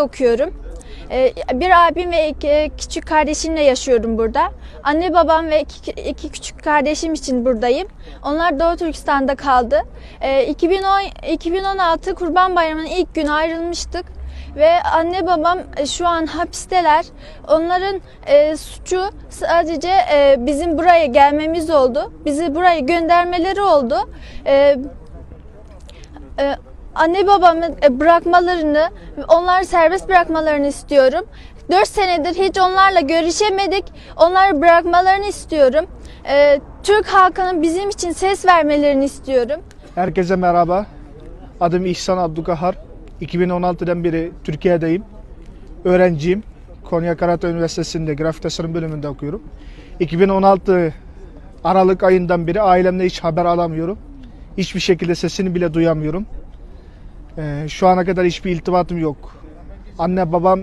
okuyorum. Ee, Bir abim ve iki küçük kardeşimle yaşıyorum burada. Anne babam ve iki, iki küçük kardeşim için buradayım. Onlar Doğu Türkistan'da kaldı. Ee, 2010, 2016 Kurban Bayramı'nın ilk günü ayrılmıştık. Ve anne babam e, şu an hapisteler. Onların e, suçu sadece e, bizim buraya gelmemiz oldu. Bizi buraya göndermeleri oldu. E, e, anne babamı e, bırakmalarını, onları serbest bırakmalarını istiyorum. 4 senedir hiç onlarla görüşemedik. Onları bırakmalarını istiyorum. E, Türk halkının bizim için ses vermelerini istiyorum. Herkese merhaba. Adım İhsan Abdülkahar. 2016'dan beri Türkiye'deyim. Öğrenciyim. Konya Karatay Üniversitesi'nde grafik tasarım bölümünde okuyorum. 2016 Aralık ayından beri ailemle hiç haber alamıyorum. Hiçbir şekilde sesini bile duyamıyorum. Ee, şu ana kadar hiçbir iltifatım yok. Anne babam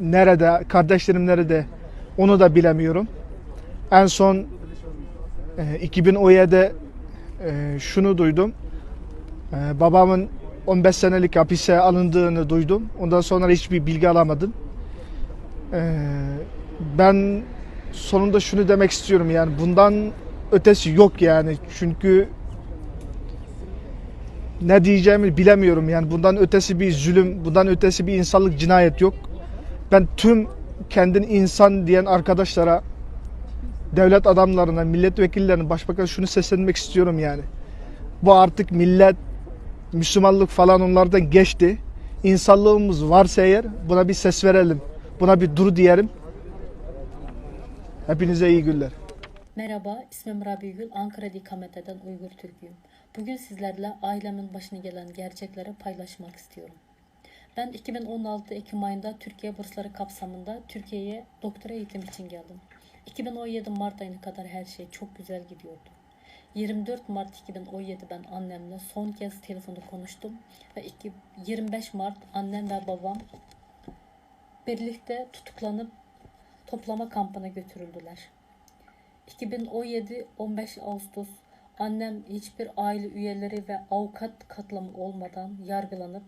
nerede, kardeşlerim nerede onu da bilemiyorum. En son e, 2017'de e, şunu duydum. E, babamın 15 senelik hapise alındığını duydum. Ondan sonra hiçbir bilgi alamadım. E, ben sonunda şunu demek istiyorum yani bundan ötesi yok yani. Çünkü ne diyeceğimi bilemiyorum yani bundan ötesi bir zulüm, bundan ötesi bir insanlık cinayet yok. Ben tüm kendini insan diyen arkadaşlara devlet adamlarına, milletvekillerine, başbakan şunu seslenmek istiyorum yani. Bu artık millet, Müslümanlık falan onlardan geçti. İnsanlığımız varsa eğer buna bir ses verelim. Buna bir dur diyelim. Hepinize iyi günler. Merhaba, ismim Rabi Gül, Ankara'da ikamet eden Uygur Türk'üyüm. Bugün sizlerle ailemin başına gelen gerçekleri paylaşmak istiyorum. Ben 2016 Ekim ayında Türkiye bursları kapsamında Türkiye'ye doktora eğitim için geldim. 2017 Mart ayına kadar her şey çok güzel gidiyordu. 24 Mart 2017 ben annemle son kez telefonda konuştum ve iki- 25 Mart annem ve babam birlikte tutuklanıp toplama kampına götürüldüler. 2017 15 Ağustos annem hiçbir aile üyeleri ve avukat katlamı olmadan yargılanıp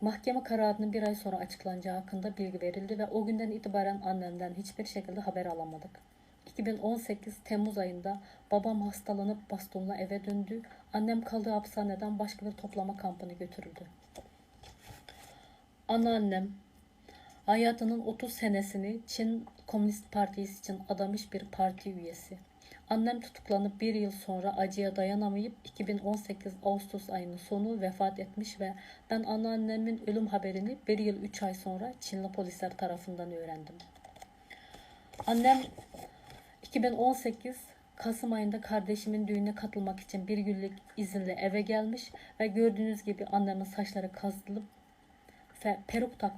mahkeme kararının bir ay sonra açıklanacağı hakkında bilgi verildi ve o günden itibaren annemden hiçbir şekilde haber alamadık. 2018 Temmuz ayında babam hastalanıp bastonla eve döndü. Annem kaldığı hapishaneden başka bir toplama kampına götürüldü. Anneannem Hayatının 30 senesini Çin Komünist Partisi için adamış bir parti üyesi. Annem tutuklanıp bir yıl sonra acıya dayanamayıp 2018 Ağustos ayının sonu vefat etmiş ve ben anneannemin ölüm haberini bir yıl 3 ay sonra Çinli polisler tarafından öğrendim. Annem 2018 Kasım ayında kardeşimin düğüne katılmak için bir günlük izinle eve gelmiş ve gördüğünüz gibi annemin saçları kazılıp ve peruk tak